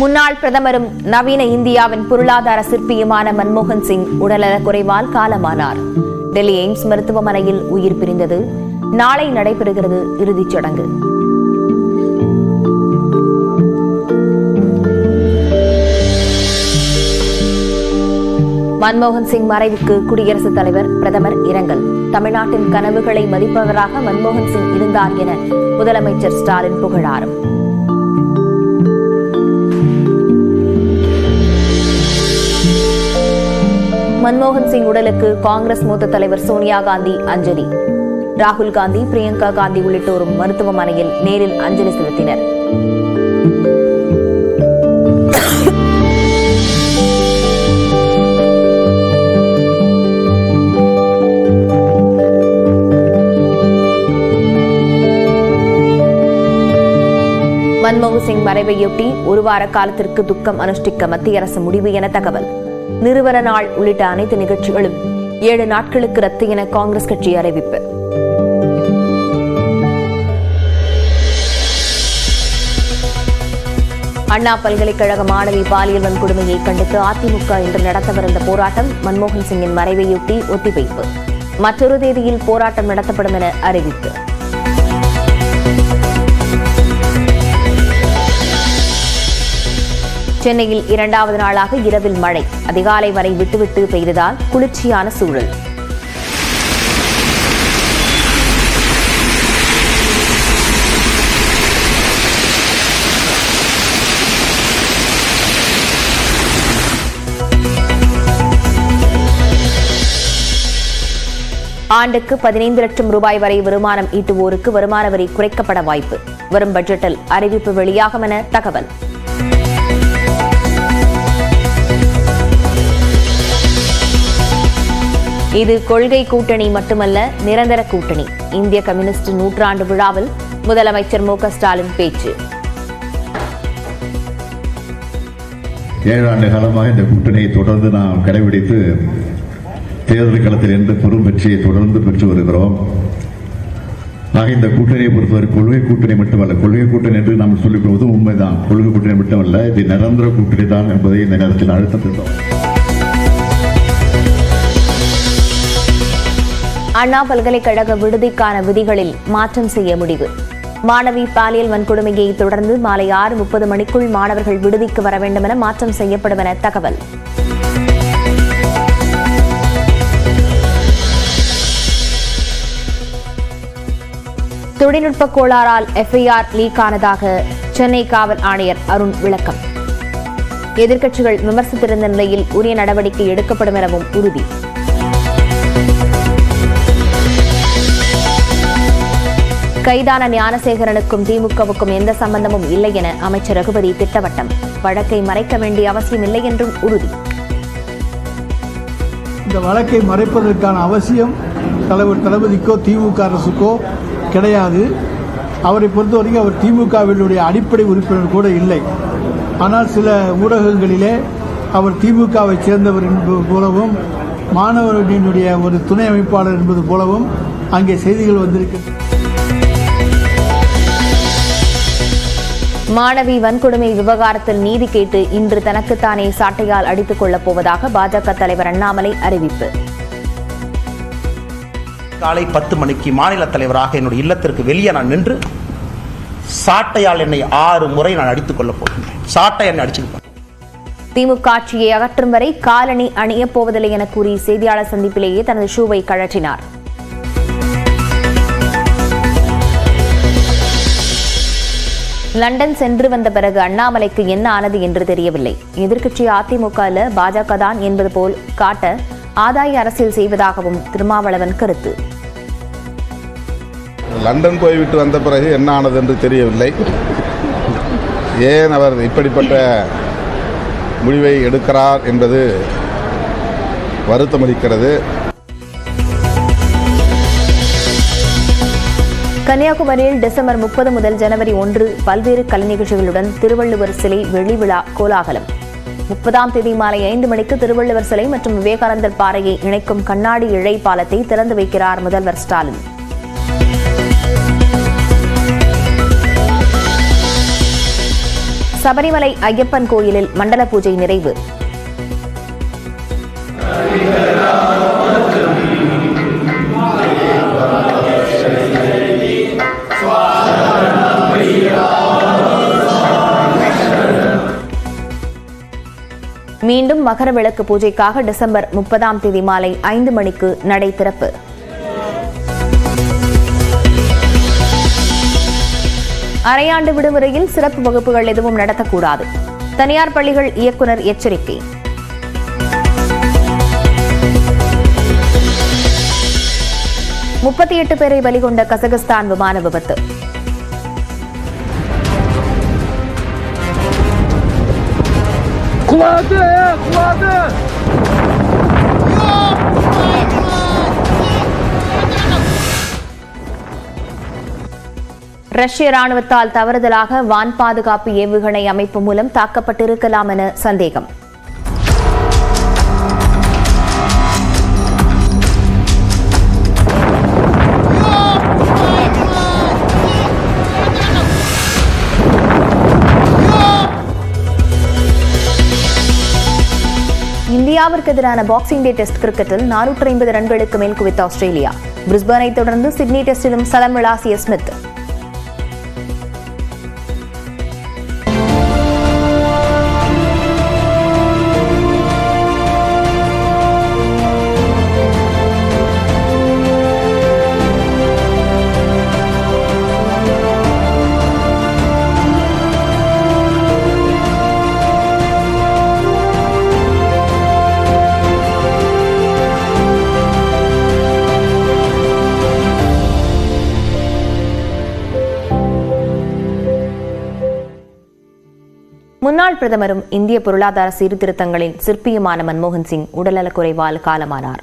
முன்னாள் பிரதமரும் நவீன இந்தியாவின் பொருளாதார சிற்பியுமான மன்மோகன் சிங் உடல்நலக் குறைவால் காலமானார். டெல்லி எய்ம்ஸ் மருத்துவமனையில் உயிர் பிரிந்தது. நாளை நடைபெறுகிறது இறுதிச் சடங்கு. மன்மோகன் சிங் மறைவுக்கு குடியரசுத் தலைவர் பிரதமர் இரங்கல். தமிழ்நாட்டின் கனவுகளை மதிப்பவராக மன்மோகன் சிங் இருந்தார் என முதலமைச்சர் ஸ்டாலின் புகழாரம். மன்மோகன் சிங் உடலுக்கு காங்கிரஸ் மூத்த தலைவர் சோனியா காந்தி அஞ்சலி. ராகுல் காந்தி பிரியங்கா காந்தி உள்ளிட்டோரும் மருத்துவமனையில் நேரில் அஞ்சலி செலுத்தினர். மன்மோகன் சிங் மறைவையொட்டி ஒரு வார காலத்திற்கு துக்கம் அனுஷ்டிக்க மத்திய அரசு முடிவு என தகவல். நிறுவன நாள் உள்ளிட்ட அனைத்து நிகழ்ச்சிகளும் ஏழு நாட்களுக்கு ரத்து என காங்கிரஸ் கட்சி அறிவிப்பு. அண்ணா பல்கலைக்கழக மாணவி பாலியல் வன்கொடுமையை கண்டித்து அதிமுக இன்று நடத்தவிருந்த போராட்டம் மன்மோகன் சிங்கின் மறைவையொட்டி ஒத்திவைப்பு. மற்றொரு தேதியில் போராட்டம் நடத்தப்படும் என அறிவிப்பு. சென்னையில் இரண்டாவது நாளாக இரவில் மழை. அதிகாலை வரை விட்டுவிட்டு பெய்ததால் குளிர்ச்சியான சூழல். ஆண்டுக்கு பதினைந்து லட்சம் ரூபாய் வரை வருமானம் ஈட்டுவோருக்கு வருமான வரி குறைக்கப்பட வாய்ப்பு. வரும் பட்ஜெட்டில் அறிவிப்பு வெளியாகும் என தகவல். இது கொள்கை கூட்டணி மட்டுமல்ல நிரந்தர கூட்டணி. இந்திய கம்யூனிஸ்ட் நூற்றாண்டு விழாவில் முதலமைச்சர் மு ஸ்டாலின் பேச்சு. ஏழாண்டு காலமாக இந்த கூட்டணியை தொடர்ந்து நாம் கடைபிடித்து தேர்தல் களத்தில் இருந்து பெரும் வெற்றியை தொடர்ந்து பெற்று வருகிறோம். ஆக இந்த கூட்டணியை பொறுத்தவரை கொள்கை கூட்டணி மட்டுமல்ல கொள்கை கூட்டணி என்று நாம் சொல்லிக் உண்மைதான். கொள்கை கூட்டணி மட்டுமல்ல இது நிரந்தர கூட்டணி தான் என்பதை இந்த நேரத்தில் அழுத்தம் தந்தோம். அண்ணா பல்கலைக்கழக விடுதிக்கான விதிகளில் மாற்றம் செய்ய முடிவு. மாணவி பாலியல் வன்கொடுமையை தொடர்ந்து மாலை ஆறு முப்பது மணிக்குள் மாணவர்கள் விடுதிக்கு வர வேண்டும் என மாற்றம் செய்யப்படும் என தகவல். தொழில்நுட்ப கோளாறால் எஃப்ஐஆர் லீக் ஆனதாக சென்னை காவல் ஆணையர் அருண் விளக்கம். எதிர்க்கட்சிகள் விமர்சித்திருந்த நிலையில் உரிய நடவடிக்கை எடுக்கப்படும் எனவும் உறுதி. கைதான ஞானசேகரனுக்கும் திமுகவுக்கும் எந்த சம்பந்தமும் இல்லை என அமைச்சர் ரகுபதி திட்டவட்டம். வழக்கை மறைக்க வேண்டிய அவசியம் இல்லை என்றும் உறுதி. இந்த வழக்கை மறைப்பதற்கான அவசியம் தலைவர் தளபதிக்கோ திமுக அரசுக்கோ கிடையாது. அவரை பொறுத்தவரைக்கும் அவர் திமுகவினுடைய அடிப்படை உறுப்பினர் கூட இல்லை. ஆனால் சில ஊடகங்களிலே அவர் திமுகவை சேர்ந்தவர் என்பது போலவும் மாணவர்களினுடைய ஒரு துணை அமைப்பாளர் என்பது போலவும் அங்கே செய்திகள் வந்திருக்கிறது மாணவி வன்கொடுமை விவகாரத்தில் நீதி கேட்டு இன்று தனக்குத்தானே சாட்டையால் அடித்துக் கொள்ளப் போவதாக பாஜக தலைவர் அண்ணாமலை அறிவிப்பு. காலை பத்து மணிக்கு மாநில தலைவராக என்னுடைய இல்லத்திற்கு வெளியே நான் நின்று சாட்டையால் என்னை ஆறு முறை நான் அடித்துக் கொள்ளப் போகின்றேன். சாட்டை என்னை திமுக ஆட்சியை அகற்றும் வரை காலணி அணியப் போவதில்லை என கூறி செய்தியாளர் சந்திப்பிலேயே தனது ஷூவை கழற்றினார். லண்டன் சென்று வந்த பிறகு அண்ணாமலைக்கு என்ன ஆனது என்று தெரியவில்லை. எதிர்க்கட்சி அதிமுகவில் பாஜக தான் என்பது போல் காட்ட ஆதாய அரசியல் செய்வதாகவும் திருமாவளவன் கருத்து. லண்டன் போய்விட்டு வந்த பிறகு என்ன ஆனது என்று தெரியவில்லை. ஏன் அவர் இப்படிப்பட்ட முடிவை எடுக்கிறார் என்பது வருத்தமளிக்கிறது. கன்னியாகுமரியில் டிசம்பர் முப்பது முதல் ஜனவரி ஒன்று பல்வேறு கலை நிகழ்ச்சிகளுடன் திருவள்ளுவர் சிலை வெளிவிழா கோலாகலம். முப்பதாம் தேதி மாலை ஐந்து மணிக்கு திருவள்ளுவர் சிலை மற்றும் விவேகானந்தர் பாறையை இணைக்கும் கண்ணாடி இழை பாலத்தை திறந்து வைக்கிறார் முதல்வர் ஸ்டாலின். சபரிமலை ஐயப்பன் கோயிலில் மண்டல பூஜை நிறைவு. மீண்டும் மகர விளக்கு பூஜைக்காக டிசம்பர் முப்பதாம் தேதி மாலை ஐந்து மணிக்கு நடை திறப்பு. அரையாண்டு விடுமுறையில் சிறப்பு வகுப்புகள் எதுவும் நடத்தக்கூடாது. தனியார் பள்ளிகள் இயக்குநர் எச்சரிக்கை. முப்பத்தி எட்டு பேரை பலிகொண்ட கசகஸ்தான் விமான விபத்து. ரஷ்ய ராணுவத்தால் தவறுதலாக வான் பாதுகாப்பு ஏவுகணை அமைப்பு மூலம் தாக்கப்பட்டிருக்கலாம் என சந்தேகம். இந்தியாவிற்கு எதிரான பாக்ஸிங் டே டெஸ்ட் கிரிக்கெட்டில் நானூற்றி ஐம்பது ரன்களுக்கு மேல் குவித்த ஆஸ்திரேலியா. பிரிஸ்பனை தொடர்ந்து சிட்னி டெஸ்டிலும் சதம் விளாசிய ஸ்மித் முன்னாள் பிரதமரும் இந்திய பொருளாதார சீர்திருத்தங்களின் சிற்பியுமான மன்மோகன் சிங் உடல்நலக்குறைவால் காலமானார்.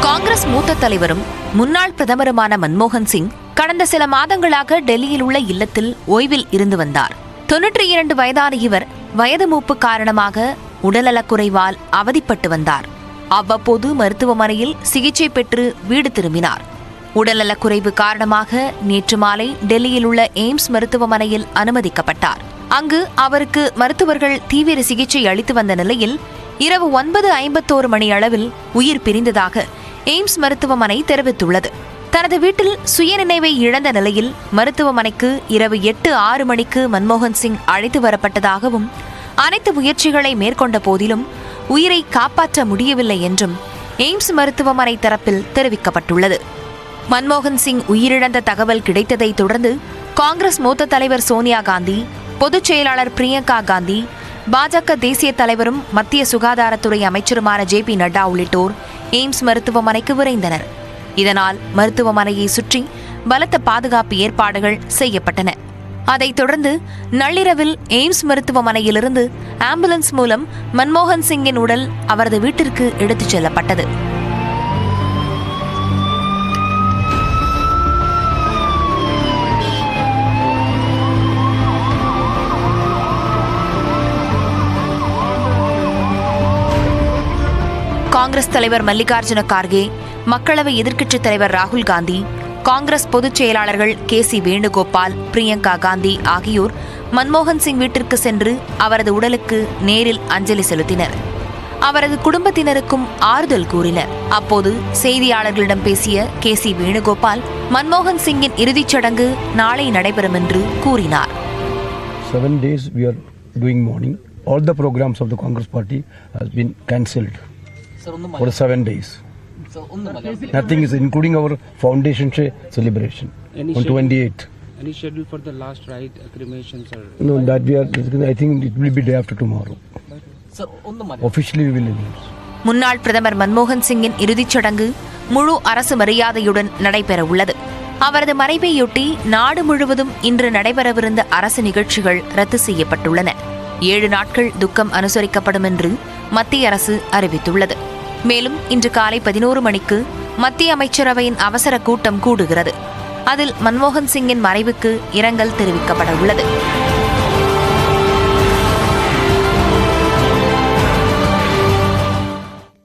காங்கிரஸ் மூத்த தலைவரும் முன்னாள் பிரதமருமான மன்மோகன் சிங் கடந்த சில மாதங்களாக டெல்லியில் உள்ள இல்லத்தில் ஓய்வில் இருந்து வந்தார். தொன்னூற்றி இரண்டு வயதான இவர் வயது மூப்பு காரணமாக உடல்நலக்குறைவால் அவதிப்பட்டு வந்தார். அவ்வப்போது மருத்துவமனையில் சிகிச்சை பெற்று வீடு திரும்பினார். உடல்நலக்குறைவு காரணமாக நேற்று மாலை டெல்லியில் உள்ள எய்ம்ஸ் மருத்துவமனையில் அனுமதிக்கப்பட்டார். அங்கு அவருக்கு மருத்துவர்கள் தீவிர சிகிச்சை அளித்து வந்த நிலையில் இரவு ஒன்பது ஐம்பத்தோரு மணி அளவில் உயிர் பிரிந்ததாக எய்ம்ஸ் மருத்துவமனை தெரிவித்துள்ளது. தனது வீட்டில் சுயநினைவை இழந்த நிலையில் மருத்துவமனைக்கு இரவு எட்டு ஆறு மணிக்கு மன்மோகன் சிங் அழைத்து வரப்பட்டதாகவும் அனைத்து முயற்சிகளை மேற்கொண்ட போதிலும் உயிரை காப்பாற்ற முடியவில்லை என்றும் எய்ம்ஸ் மருத்துவமனை தரப்பில் தெரிவிக்கப்பட்டுள்ளது. மன்மோகன் சிங் உயிரிழந்த தகவல் கிடைத்ததை தொடர்ந்து காங்கிரஸ் மூத்த தலைவர் சோனியா காந்தி பொதுச் செயலாளர் பிரியங்கா காந்தி பாஜக தேசிய தலைவரும் மத்திய சுகாதாரத்துறை அமைச்சருமான ஜே பி நட்டா உள்ளிட்டோர் எய்ம்ஸ் மருத்துவமனைக்கு விரைந்தனர். இதனால் மருத்துவமனையை சுற்றி பலத்த பாதுகாப்பு ஏற்பாடுகள் செய்யப்பட்டன. அதைத் தொடர்ந்து நள்ளிரவில் எய்ம்ஸ் மருத்துவமனையிலிருந்து ஆம்புலன்ஸ் மூலம் மன்மோகன் சிங்கின் உடல் அவரது வீட்டிற்கு எடுத்துச் செல்லப்பட்டது. காங்கிரஸ் தலைவர் மல்லிகார்ஜுன கார்கே மக்களவை எதிர்க்கட்சித் தலைவர் ராகுல் காந்தி காங்கிரஸ் பொதுச் செயலாளர்கள் கே சி வேணுகோபால் பிரியங்கா காந்தி ஆகியோர் மன்மோகன் சிங் வீட்டிற்கு சென்று அவரது உடலுக்கு நேரில் அஞ்சலி செலுத்தினர். அவரது குடும்பத்தினருக்கும் ஆறுதல் கூறினர். அப்போது செய்தியாளர்களிடம் பேசிய கே சி வேணுகோபால் மன்மோகன் சிங்கின் இறுதிச் சடங்கு நாளை நடைபெறும் என்று கூறினார். Seven days we are doing mourning. All the programs of the Congress party has been cancelled for seven days. Nothing is including our foundation day celebration Any on schedule? 28th. Any schedule for the last rite, cremations or? No, that we are. I think it will be day after tomorrow. Officially, we will announce. முன்னாள் பிரதமர் மன்மோகன் சிங்கின் இறுதிச் சடங்கு முழு அரசு மரியாதையுடன் நடைபெற உள்ளது அவரது மறைவையொட்டி நாடு முழுவதும் இன்று நடைபெறவிருந்த அரசு நிகழ்ச்சிகள் ரத்து செய்யப்பட்டுள்ளன ஏழு நாட்கள் துக்கம் அனுசரிக்கப்படும் என்று மத்திய அரசு அறிவித்துள்ளது மேலும் இன்று காலை பதினோரு மணிக்கு மத்திய அமைச்சரவையின் அவசர கூட்டம் கூடுகிறது. அதில் மன்மோகன் சிங்கின் மறைவுக்கு இரங்கல் தெரிவிக்கப்பட உள்ளது